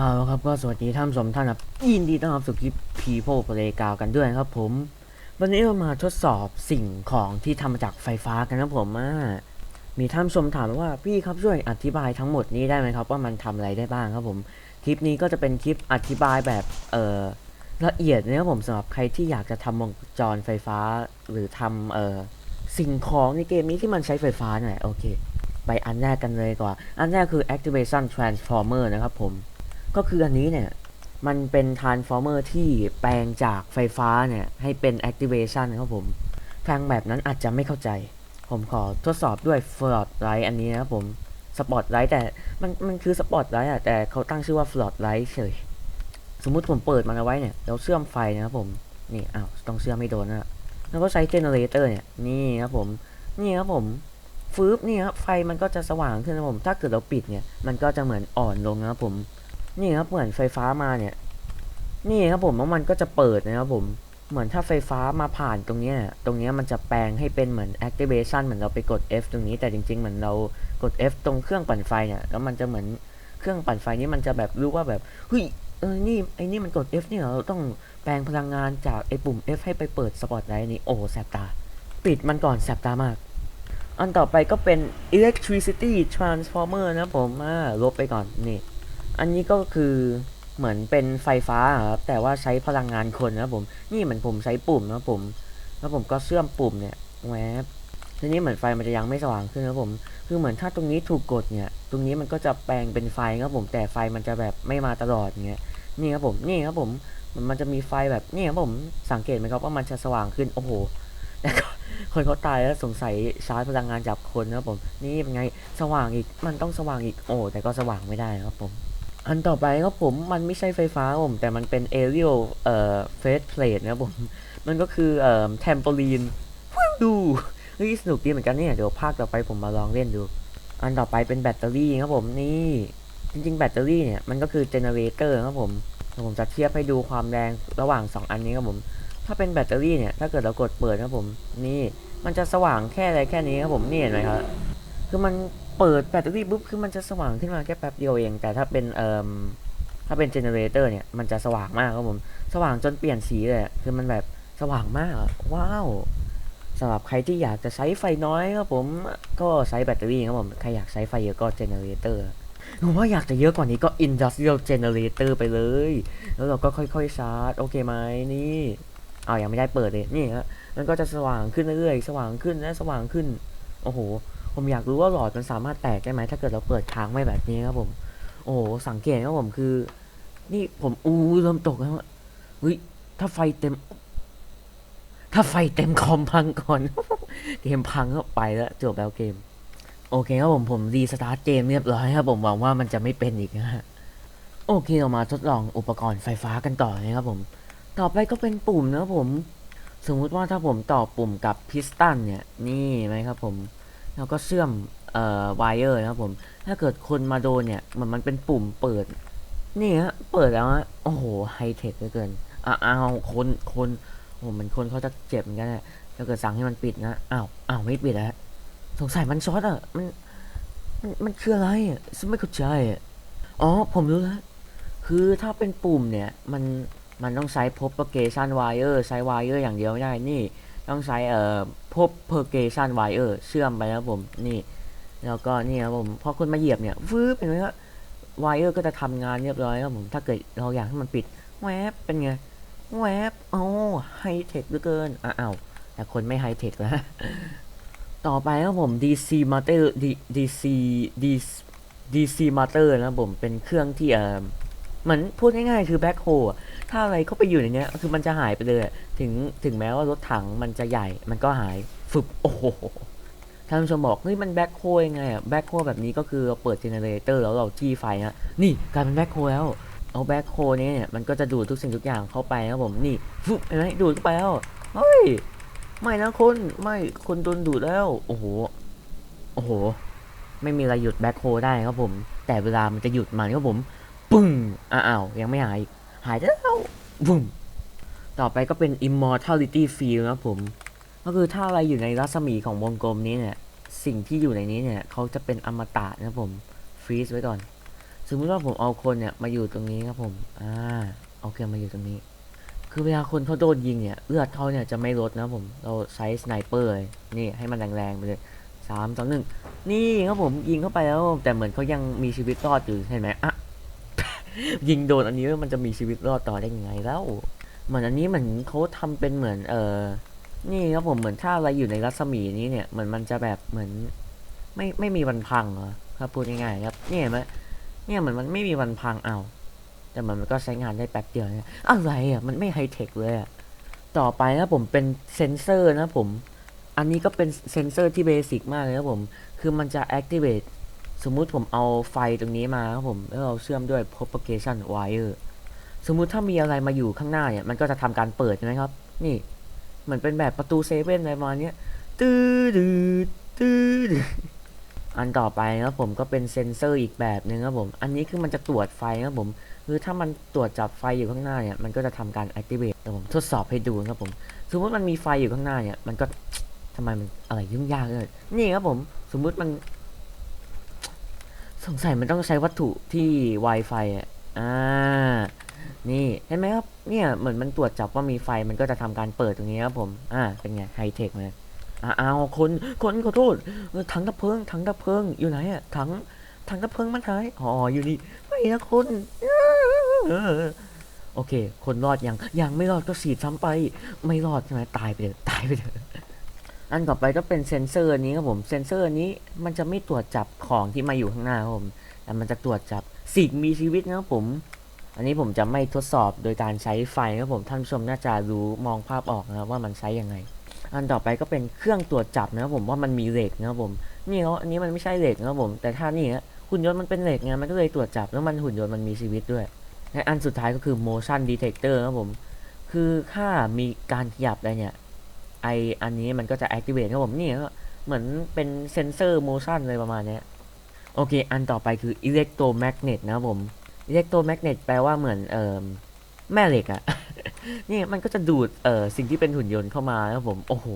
เอาครับก็สวัสดีท่านผู้ชมท่านครับยินดีต้อนรับสู่คลิป People Play กาวกันด้วยครับผม วันนี้เรามาทดสอบสิ่งของที่ทำมาจากไฟฟ้ากันนะครับผมอ่ามีท่านผู้ชมถามว่าพี่ครับช่วยอธิบายทั้งหมดนี้ได้ไหมครับ ว่ามันทำอะไรได้บ้างครับผม คลิปนี้ก็จะเป็นคลิปอธิบายแบบเอ่อละเอียดนะครับผมสำหรับใครที่อยากจะทำวงจรไฟฟ้า หรือทำเอ่อสิ่งของในเกมนี้ที่มันใช้ไฟฟ้าหน่อยโอเค ไปอันแรกกันเลยกว่าอันแรกคือ activation transformer นะครับผม ก็คืออันนี้เนี่ยมันเป็น transformer ที่แปลงจากไฟฟ้าเนี่ยให้เป็น activation ครับผมฟังแบบนั้นอาจจะไม่เข้าใจ ผมขอทดสอบด้วย floodlight อันนี้นะครับผม spotlight แต่มันมันคือ spotlight อะแต่เขาตั้งชื่อว่า floodlight เฉย สมมุติผมเปิดมันเอาไว้เนี่ยแล้วเชื่อมไฟนะครับผม นี่อ้าวต้องเชื่อมไม่โดนนะแล้วก็ใช้ generator เนี่ย นี่ครับผม นี่ครับผมฟืบนี่ครับไฟมันก็จะสว่างขึ้นนะผม ถ้าเกิดเราปิดเนี่ย มันก็จะเหมือนอ่อนลงนะครับผม นี่ครับเหมือนไฟฟ้ามาเนี่ย นี่ครับผมแล้วมันก็จะเปิดนะครับผมเหมือนถ้าไฟฟ้ามาผ่านตรงนี้ตรงนี้มันจะแปลงให้เป็นเหมือน activation เหมือนเราไปกด F ตรงนี้แต่จริงๆ เหมือนเรากด F ตรงเครื่องปั่นไฟเนี่ย แล้วมันจะเหมือนเครื่องปั่นไฟนี้มันจะแบบรู้ว่าแบบเฮ้ยเออนี่ไอ้นี่มันกด F เนี่ยเราต้องแปลงพลังงานจากไอ้ปุ่ม F ให้ไปเปิดสปอตไลท์นี้โอ้แสบตา ปิดมันก่อนแสบตามาก อันต่อไปก็เป็น electricity transformer นะผมอ่าลบไปก่อนนี่ อันนี้ก็คือเหมือนเป็นไฟฟ้าครับแต่ว่าใช้พลังงานคนนะผมนี่เหมือนผมใช้ปุ่มนะผม แล้วผมก็เชื่อมปุ่มเนี่ยแวบทีนี้เหมือนไฟมันจะยังไม่สว่างขึ้นนะผม คือเหมือนถ้าตรงนี้ถูกกดเนี่ย ตรงนี้มันก็จะแปลงเป็นไฟครับผม แต่ไฟมันจะแบบไม่มาตลอดเงี้ย นี่ครับผม นี่ครับผม มันจะมีไฟแบบนี่ครับผม สังเกตไหมครับว่ามันจะสว่างขึ้น โอ้โหแล้วก็คนเขาตายแล้วสงสัยชาร์จพลังงานจากคนนะครับผม นี่เป็นไง สว่างอีก มันต้องสว่างอีก โอ้ แต่ก็สว่างไม่ได้ครับผม อันต่อไปครับผมมันไม่ใช่ไฟฟ้าครับผมแต่มันเป็น aerial เอ่อ face plate นะครับผม มันก็คือเอ่อ trampoline ดูเฮ้ยสนุกดีเหมือนกันเนี่ย เดี๋ยวภาคต่อไปผมมาลองเล่นดู อันต่อไปเป็นแบตเตอรี่ครับผมนี่จริงๆ แบตเตอรี่เนี่ยมันก็คือ generator ครับผมผมจะเทียบให้ดูความแรงระหว่าง 2 อันนี้ครับผม ถ้าเป็นแบตเตอรี่เนี่ยถ้าเกิดเรากดเปิดครับผมนี่มันจะสว่างแค่อะไรแค่นี้ครับผมนี่เห็นไหมครับคือมัน เปิดแบตเตอรี่ปุ๊บคือมันจะสว่างขึ้นมาแค่แป๊บเดียวเอง แต่ถ้าเป็นเอ่อถ้าเป็นเจเนเรเตอร์เนี่ยมันจะสว่างมากครับผม สว่างจนเปลี่ยนสีเลยคือมันแบบสว่างมากอะว้าวสำหรับใครที่อยากจะใช้ไฟน้อยครับผมก็ใช้แบตเตอรี่ครับผมใครอยากใช้ไฟเยอะก็เจเนเรเตอร์หรือว่าอยากจะเยอะกว่านี้ก็ industrial generator ไปเลย แล้วเราก็ค่อยๆชาร์จ โอเคไหมนี่อ้ายังไม่ได้เปิดเลย นี่ฮะมันก็จะสว่างขึ้นเรื่อยๆ สว่างขึ้นและสว่างขึ้น โอ้โห ผมอยากรู้ว่าหลอดมันสามารถแตกได้ไหมถ้าเกิดเราเปิดค้างไว้แบบนี้ครับผม โอ้สังเกตครับผมคือ นี่ผมอู้เริ่มตกแล้วอะเฮ้ยถ้าไฟเต็ม ถ้าไฟเต็มคอมพังก่อน เกมพังก็ไปแล้วจบแล้วเกม โอเคครับผมผมรีสตาร์ทเกมเรียบร้อยครับผมหวังว่ามันจะไม่เป็นอีกนะฮะโอเคเรามาทดลองอุปกรณ์ไฟฟ้ากันต่อนะครับผม ต่อไปก็เป็นปุ่มนะครับผม สมมุติว่าถ้าผมต่อปุ่มกับพิสตันเนี่ย นี่ไหมครับผม แล้วก็เชื่อมเอ่อไวเออร์นะครับผม ถ้าเกิดคนมาโดนเนี่ยมันมันเป็นปุ่มเปิด นี่ฮะเปิดแล้วฮะโอ้โหไฮเทคเหลือเกินอ้าวคนคนโอ้โหมันคนเขาจะเจ็บเหมือนกันแหละถ้าเกิดสั่งให้มันปิดนะอ้าวอ้าวไม่ปิดแล้วสงสัยมันช็อตอะมันมันมันคืออะไรอะฉันไม่เข้าใจอ๋อผมรู้แล้วคือถ้าเป็นปุ่มเนี่ยมันมันต้องใช้ propagation wire ใช้ wire อย่างเดียวไม่ได้นี่ ต้องใช้เอ่อ propagation wire เชื่อมไปนะครับผมนี่แล้วก็นี่ครับผมพอคุณมาเหยียบเนี่ยวืบเห็นไหมครับ wire ก็จะทำงานเรียบร้อยครับผมถ้าเกิดเราอยากให้มันปิดแวบเป็นไงแวบโอ้ไฮเทคเหลือเกินอ้าวแต่คนไม่ไฮเทคแล้วต่อไปครับผม DC motor D- DC DC DC motor นะครับผมเป็นเครื่องที่เอ่อ เหมือนพูดง่ายๆคือแบ็คโฮถ้าอะไรเข้าไปอยู่ในเนี้ยคือมันจะหายไปเลยถึงถึงแม้ว่ารถถังมันจะใหญ่มันก็หายฟึบโอ้โหท่านผู้ชมบอกเฮ้ยมันแบ็คโฮยังไงอะแบ็คโฮแบบนี้ก็คือเราเปิดเจเนเรเตอร์แล้วเราจี้ไฟนะนี่กลายเป็นแบ็คโฮแล้วเอาแบ็คโฮนี้เนี่ยมันก็จะดูดทุกสิ่งทุกอย่างเข้าไปครับผมนี่ฟึบเห็นไหมดูดเข้าไปแล้วเฮ้ยไม่นะคนไม่คนโดนดูดแล้วโอ้โหโอ้โห ไม่มีอะไรหยุดแบ็คโฮได้ครับผม แต่เวลามันจะหยุดมันครับผม ปึ้งอ้าวยังไม่หายอีก หายแล้วบุ้มต่อไปก็เป็น immortality field นะผม ก็คือถ้าอะไรอยู่ในรัศมีของวงกลมนี้เนี่ย สิ่งที่อยู่ในนี้เนี่ยเขาจะเป็นอมตะนะผมฟรีซไว้ก่อน สมมติว่าผมเอาคนเนี่ยมาอยู่ตรงนี้ครับผม อ่าเอาเคมาอยู่ตรงนี้ คือเวลาคนเขาโดนยิงเนี่ยเลือดเขาเนี่ยจะไม่ลดนะผม เราใช้สไนเปอร์เลยนี่ให้มันแรงๆไปเลยสามสองหนึ่งนี่ครับผมยิงเข้าไปแล้ว แต่เหมือนเขายังมีชีวิตรอดอยู่เห็นไหมอะ ยิงโดนอันนี้มันจะมีชีวิตรอดต่อได้ยังไงแล้วเหมือนอันนี้เหมือนเขาทำเป็นเหมือนเออนี่ครับผมเหมือนถ้าอะไรอยู่ในรัศมีนี้เนี่ยเหมือนมันจะแบบเหมือนไม่ไม่มีวันพังเหรอครับพูดง่ายๆครับเนี่ยเห็นไหมเนี่ยเหมือนมันไม่มีวันพังเอา แต่มันก็ใช้งานได้แป๊บเดียวเนี่ยอะไรอะมันไม่ไฮเทคเลยอะต่อไปนะผมเป็นเซนเซอร์นะผม อันนี้ก็เป็นเซนเซอร์ที่เบสิกมากเลยครับผม คือมันจะ activate สมมุติผมเอาไฟตรงนี้มาครับผมแล้วเราเชื่อมด้วย propagation wire สมมุติถ้ามีอะไรมาอยู่ข้างหน้าเนี่ย มันก็จะทำการเปิดใช่ไหมครับ นี่ เหมือนเป็นแบบประตูเซเว่นอะไรประมาณเนี้ยตื้อดืดตื้อดืดอันต่อไปนะครับผมก็เป็นเซนเซอร์อีกแบบหนึ่งครับผม อันนี้คือมันจะตรวจไฟครับผม คือถ้ามันตรวจจับไฟอยู่ข้างหน้าเนี่ย มันก็จะทำการ activate ครับผม ทดสอบให้ดูครับผม สมมติมันมีไฟอยู่ข้างหน้าเนี่ย มันก็ทำไมมันอะไรยุ่งยากเลยนี่ครับผม สมมุติมัน สงสัยมันต้องใช้วัตถุที่ Wi-Fi อะอ่านี่เห็นไหมครับเนี่ยเหมือนมันตรวจจับว่ามีไฟมันก็จะทำการเปิดตรงนี้ครับผมอ่าเป็นไงไฮเทคเลยอ่าเอาคนคนขอโทษถังดับเพลิงถังดับเพลิงอยู่ไหนอะถังถังดับเพลิงมันหายอ๋ออยู่นี่ไม่นะคนโอเค คนรอดยังยังไม่รอดก็ฉีดซ้ำไป ไม่รอดใช่ไหมตายไปเลยตายไปเลย อันต่อไปก็เป็นเซนเซอร์นี้ครับผม เซนเซอร์นี้มันจะไม่ตรวจจับของที่มาอยู่ข้างหน้าครับผม แต่มันจะตรวจจับสิ่งมีชีวิตนะครับผม อันนี้ผมจะไม่ทดสอบโดยการใช้ไฟนะครับผม ท่านผู้ชมน่าจะรู้มองภาพออกนะครับว่ามันใช้ยังไง อันต่อไปก็เป็นเครื่องตรวจจับนะครับผมว่ามันมีเหล็กนะครับผม นี่เขาอันนี้มันไม่ใช่เหล็กนะครับผม แต่ถ้านี่ฮะหุ่นยนต์มันเป็นเหล็กไง มันก็เลยตรวจจับแล้วมันหุ่นยนต์มันมีชีวิตด้วย และอันสุดท้ายก็คือ motion detector นะครับผม คือถ้ามีการขยับอะไรเนี่ย ออันนี้มันก็จะ activate ครับผมนี่ก็เหมือนเป็นเซนเซอร์ motion เลยประมาณนี้โอเค อันต่อไปคือ electromagnet นะครับผม electromagnet แปลว่าเหมือนเอ่อแม่เหล็กอะ นี่มันก็จะดูดเอ่อสิ่งที่เป็นหุ่นยนต์เข้ามาครับผม โอ้โห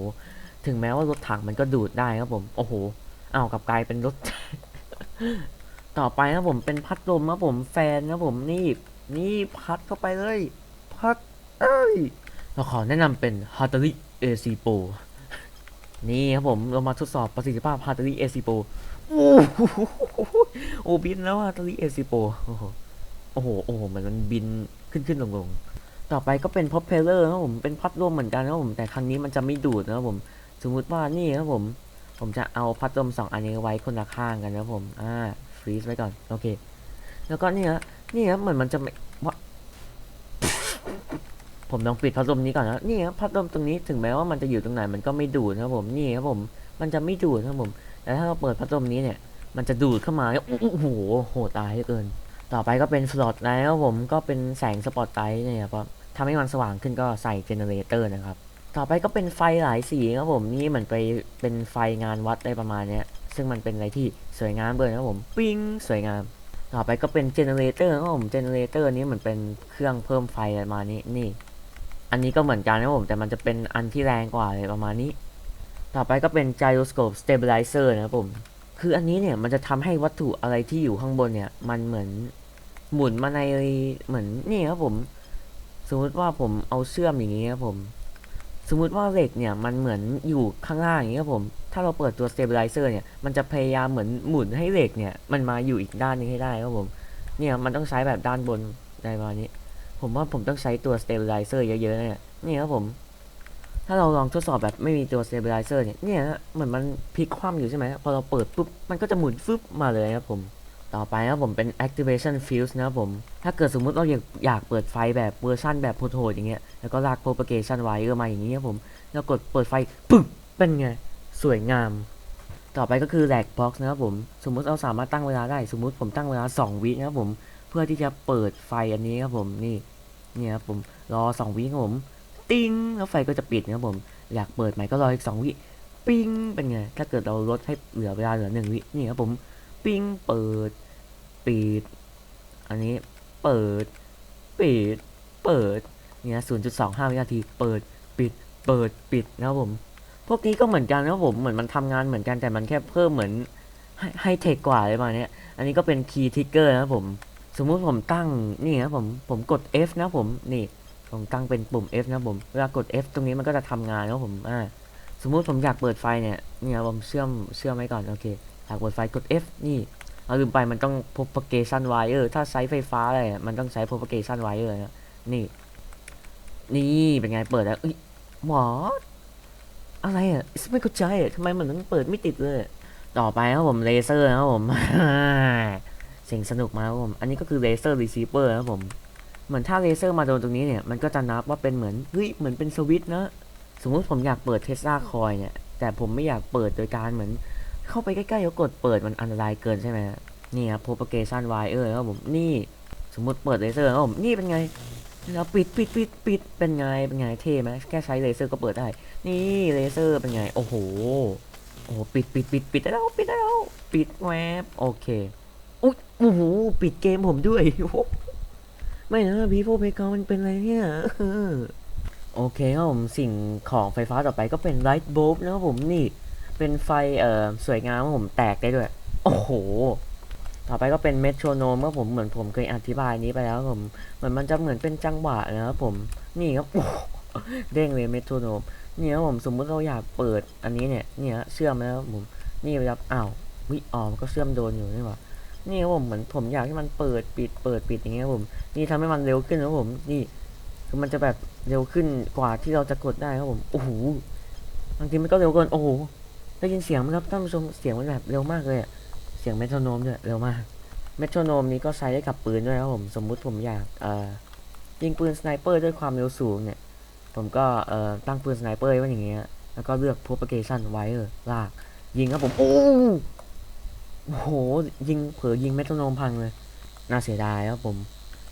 ถึงแม้ว่ารถถังมันก็ดูดได้ครับผม โอ้โหเอากับกลายเป็นรถ ต่อไปครับผมเป็นพัดลมครับผมแฟนครับผมนี่นี่พัดเข้าไปเลย พัด เอ้ย เราขอแนะนำเป็น h a t a r i AC Pro นี่ครับผมเรามาทดสอบประสิทธิภาพ h a t a r i AC Pro โอ้โหโอ้บินแล้ว h a t a r i AC Pro โอ้โหโอ้โหโอ้โหมือนมันบินขึ้นขึ้นลงลงต่อไปก็เป็น propeller นะครับผมเป็นพัดลมเหมือนกันนะครับผมแต่ครั้งนี้มันจะไม่ดูดนะครับผม สมมุติว่านี่ครับผม ผมจะเอาพัดลมสองอันนี้ไว้คนละข้างกันนะครับผมอ่าฟรีซไว้ก่อนโอเค แล้วก็นี่ฮะนี่ครับเหมือนมันจะไผมลองปิดพัดลมนี้ก่อนนะนี่ครับพัดลมตรงนี้ถึงแม้ว่ามันจะอยู่ตรงไหนมันก็ไม่ดูดนะครับผมนี่ครับผมมันจะไม่ดูดนะครับผมแต่ถ้าเราเปิดพัดลมนี้เนี่ย มันจะดูดเข้ามาโอ้โหโหตายเกิน ต่อไปก็เป็นฟลอตไลท์ครับผมก็เป็นแสงสปอตไลท์เนี่ยครับทำให้มันสว่างขึ้นก็ใส่เจเนเรเตอร์นะครับต่อไปก็เป็นไฟหลายสีครับผมนี่เหมือนไปเป็นไฟงานวัดได้ประมาณเนี้ยซึ่งมันเป็นอะไรที่สวยงามเลยนะผมปิ้งสวยงาม ต่อไปก็เป็นเจเนเรเตอร์ครับผมเจเนเรเตอร์นี้เหมือนเป็นเครื่องเพิ่มไฟอะไรประมาณนี้นี่ อันนี้ก็เหมือนกันนะผมแต่มันจะเป็นอันที่แรงกว่าเลยประมาณนี้ ต่อไปก็เป็น gyroscope stabilizer นะครับผม คืออันนี้เนี่ยมันจะทำให้วัตถุอะไรที่อยู่ข้างบนเนี่ย มันเหมือนหมุนมาในเหมือนนี่ครับผม สมมุติว่าผมเอาเชื่อมอย่างนี้ครับผม สมมุติว่าเหล็กเนี่ยมันเหมือนอยู่ข้างล่างอย่างนี้ครับผม ถ้าเราเปิดตัว stabilizer เนี่ย มันจะพยายามเหมือนหมุนให้เหล็กเนี่ย มันมาอยู่อีกด้านนึงให้ได้ครับผม เนี่ยมันต้องใช้แบบด้านบนอะไรประมาณนี้ ผมว่าผมต้องใช้ตัว stabilizer เยอะๆเนี่ยนี่ครับผม ถ้าเราลองทดสอบแบบไม่มีตัว stabilizer เนี่ยเนี่ยเหมือนมันพลิกคว่ำอยู่ใช่ไหมพอเราเปิดปุ๊บมันก็จะหมุนฟึบมาเลยครับผมต่อไปนะครับผมเป็น activation fuse นะครับผม ถ้าเกิดสมมุติเราอยากอยากเปิดไฟแบบเวอร์ชันแบบโหดๆอย่างเงี้ย แล้วก็ลาก propagation wire มาอย่างนี้ครับผม แล้วกดเปิดไฟปึ๊บเป็นไง สวยงาม ต่อไปก็คือ lag box นะครับผม สมมุติเราสามารถตั้งเวลาได้ สมมุติผมตั้งเวลา 2 วินะครับผม เพื่อที่จะเปิดไฟอันนี้ครับผม นี่ เนี่ยครับผมรอ2วิครับผม ติ้งแล้วไฟก็จะปิดนะครับผม อยากเปิดใหม่ก็รออีก2วิปิ้งเป็นไงถ้าเกิดเราลดให้เหลือเวลาเหลือ1วินี่ครับผมปิ้งเปิดปิดอันนี้เปิดปิดเปิดเนี่ย0.25วินาที เปิดปิดเปิดปิดนะครับผม พวกนี้ก็เหมือนกันนะครับผมเหมือนมันทำงานเหมือนกันแต่มันแค่เพิ่มเหมือนให้ให้เทคกว่าเลยมาเนี้ยอันนี้ก็เป็นคีย์ทิกเกอร์นะครับผม สมมุติผมตั้งนี่นะผมผมกด F นะผมนี่ผมตั้งเป็นปุ่ม F นะผมเวลากด F ตรงนี้มันก็จะทำงานนะผมอ่าสมมุติผมอยากเปิดไฟเนี่ยเนี่ยผมเชื่อมเชื่อมไว้ก่อนโอเคอยากเปิดไฟกด F นี่เอาลืมไปมันต้อง propagation wire ถ้าใช้ไฟฟ้าอะไรมันต้องใช้ propagation wire นะนี่นี่เป็นไงเปิดแล้วเอ้ยหมออะไรอะไม่เข้าใจอ่ทำไมมันต้องเปิดไม่ติดเลย ต่อไปครับผมเลเซอร์นะครับผม สียงสนุกมากครับผม อันนี้ก็คือเลเซอร์รีเซิเวอร์นะครับผม เหมือนถ้าเลเซอร์มาโดนตรงนี้เนี่ย มันก็จะนับว่าเป็นเหมือน เฮ้ย เหมือนเป็นสวิตช์นะ สมมุติผมอยากเปิดเทสลาคอยเนี่ย แต่ผมไม่อยากเปิดโดยการเหมือน เข้าไปใกล้ๆแล้วกดเปิดมันอันตรายเกินใช่ไหมนี่ครับ propagation wire ครับผม นี่สมมติเปิดเลเซอร์ครับผม นี่เป็นไง แล้วปิดปิดปิดปิดเป็นไง เป็นไง เท่ไหมแค่ใช้เลเซอร์ก็เปิดได้ นี่เลเซอร์เป็นไง โอ้โห โอ้โห ปิดปิดปิดปิดได้แล้ว ปิดได้แล้ว ปิดแวบโอเค อุ๊ยโอ้โหปิดเกมผมด้วยไม่นะพีโฟเพกามันเป็นอะไรเนี่ยโอเคครับผมสิ่งของไฟฟ้าต่อไปก็เป็นไลท์โบลบนะครับผมนี่ เป็นไฟเอ่อสวยงามครับผมแตกได้ด้วย โอ้โห ต่อไปก็เป็นเมโทรโนมครับผมเหมือนผมเคยอธิบายนี้ไปแล้วครับผมเหมือนมันจะเหมือนเป็นจังหวะนะครับผมนี่ครับโอ้เด้งเลยเมโทรโนมเนี่ยครับผมสมมุติเราอยากเปิดอันนี้เนี่ยเนี่ยเชื่อมแล้วครับผมนี่ครับอ้าววิออมก็เชื่อมโดนอยู่นี่หว่า นี่ครับผมเหมือนผมอยากให้มันเปิดปิดเปิดปิดอย่างเงี้ยครับผมนี่ทำให้มันเร็วขึ้นนะครับผมนี่คือมันจะแบบเร็วขึ้นกว่าที่เราจะกดได้ครับผมโอ้โหบางทีมันก็เร็วเกินโอ้โหได้ยินเสียงไหมครับท่านผู้ชมเสียงมันแบบเร็วมากเลยอะเสียงเมโทรโนมด้วยเร็วมากเมโทรโนมนี้ก็ใช้ได้กับปืนด้วยครับผมสมมุติผมอยากเอ่อยิงปืนสไนเปอร์ด้วยความเร็วสูงเนี่ย ผมก็เอ่อตั้งปืนสไนเปอร์ไว้อย่างเงี้ยแล้วก็เลือก propagation wire ลากยิงครับผมโอ้ โอ้โห ยิงเผลอยิงเมโทรโนมพังเลย น่าเสียดายครับผม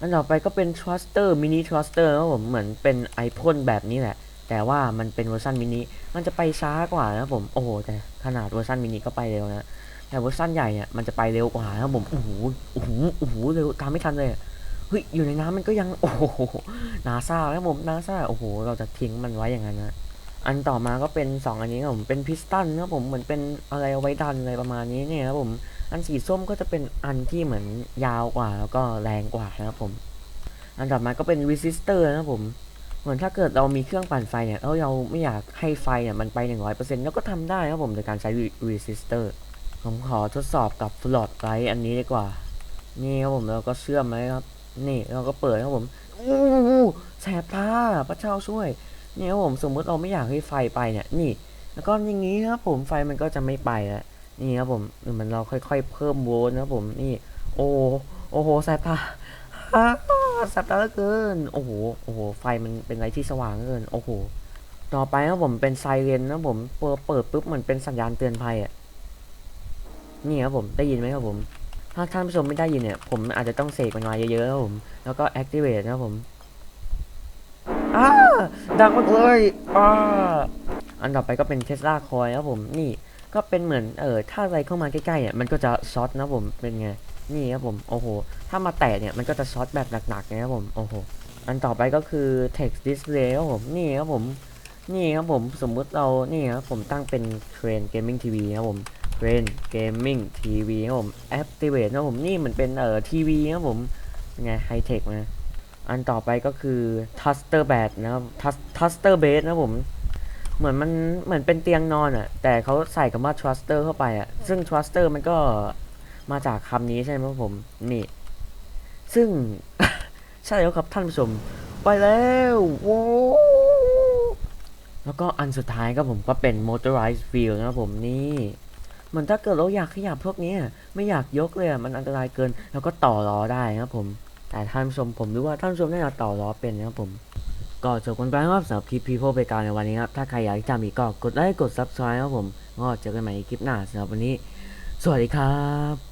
อันต่อไปก็เป็น thruster mini thruster ครับผม เหมือนเป็นไอพ่นแบบนี้แหละ แต่ว่ามันเป็นเวอร์ชันมินิ มันจะไปช้ากว่านะครับผม โอ้โห แต่ขนาดเวอร์ชันมินิก็ไปเร็วนะ แต่เวอร์ชันใหญ่เนี่ยมันจะไปเร็วกว่านะครับผม โอ้โห โอ้โห โอ้โห เร็วตามไม่ทันเลยเฮ้ย อยู่ในน้ำมันก็ยัง โอ้โห นาซาครับผม นาซาโอ้โห เราจะทิ้งมันไว้อย่างนั้นนะ อันต่อมาก็เป็น 2 อันนี้ครับผมเป็นพิสตันครับผมเหมือนเป็นอะไรไว้ดันอะไรประมาณนี้เนี่ยครับผมอันสีส้มก็จะเป็นอันที่เหมือนยาวกว่าแล้วก็แรงกว่านะครับผม อันต่อมาก็เป็น resistor นะครับผมเหมือนถ้าเกิดเรามีเครื่องปั่นไฟเนี่ยแล้วเราไม่อยากให้ไฟเนี่ยมันไป 100%แล้วก็ทำได้ครับผมโดยการใช้ resistor ผมขอทดสอบกับ float light อันนี้ดีกว่า นี่ครับผมแล้วก็เชื่อมไหมครับ นี่เราก็เปิดครับผมอู้แสบตาพระเจ้าช่วย นี่ครับผมสมมติเราไม่อยากให้ไฟไปเนี่ยนี่ แล้วก็อย่างนี้ครับผมไฟมันก็จะไม่ไปแล้วนี่ครับผมหมือนเราค่อยๆ เพิ่มโวลต์นะครับผมนี่ โอ้โอ้โหแสบตาฮ่าแสบตาเหลือเกิน โอ้โหโอ้โหไฟมันเป็นอะไรที่สว่างเกิน โอ้โหต่อไปครับผมเป็นไซเรนนะผมเปิดเปิดปุ๊บเหมือนเป็นสัญญาณเตือนภัยอะนี่ครับผมได้ยินไหมครับผม ถ้าท่านผู้ชมไม่ได้ยินเนี่ย ผมอาจจะต้องเสกมันมาเยอะๆครับผม แล้วก็ activate นะครับผมอ้า ดังมากเลยอ้าอันต่อไปก็เป็นเทสลาคอยครับผมนี่ก็เป็นเหมือนเออถ้าอะไรเข้ามาใกล้ๆเนี่ยมันก็จะช็อตนะผมเป็นไงนี่ครับผมโอ้โหถ้ามาแตะเนี่ยมันก็จะช็อตแบบหนักๆนะครับผมโอ้โหอันต่อไปก็คือ text display ครับผมนี่ครับผมนี่ครับผมสมมุติเรานี่ครับผมตั้งเป็น Trend Gaming TV นะครับผม Trend Gaming TV ครับผม Activate นะครับผมนี่เหมือนเป็นเอ่อทีวีครับผมไงไฮเทคนะ อันต่อไปก็คือ Tuster Bed นะครับ Tus- Tuster Bed นะผมเหมือนมันเหมือนเป็นเตียงนอนอะ่ะ แต่เขาใส่คำว่า Truster เข้าไปอะ่ะ ซึ่ง Truster มันก็มาจากคำนี้ใช่ไหมครับผม นี่ ซึ่ง ใช่แล้วครับท่านผู้ชม ไปแล้วโว้แล้วก็อันสุดท้ายก็ผมก็เป็น motorized wheel นะครับผมนี่เหมือนถ้าเกิดเราอยากขยับพวกนี้ไม่อยากยกเลยมันอันตรายเกิน แล้วก็ต่อล้อได้นะครับผม แต่ท่านผู้ชมผมรู้ว่าท่านผู้ชมน่าจะต่อล้อเป็นนะครับผม ก็จบกันไปครับสำหรับคลิปพีโพไปการในวันนี้ครับถ้าใครอยากจะมีก็กดไลค์กด subscribe ครับผมก็เจอกันใหม่ในคลิปหน้าสำหรับวันนี้ สวัสดีครับ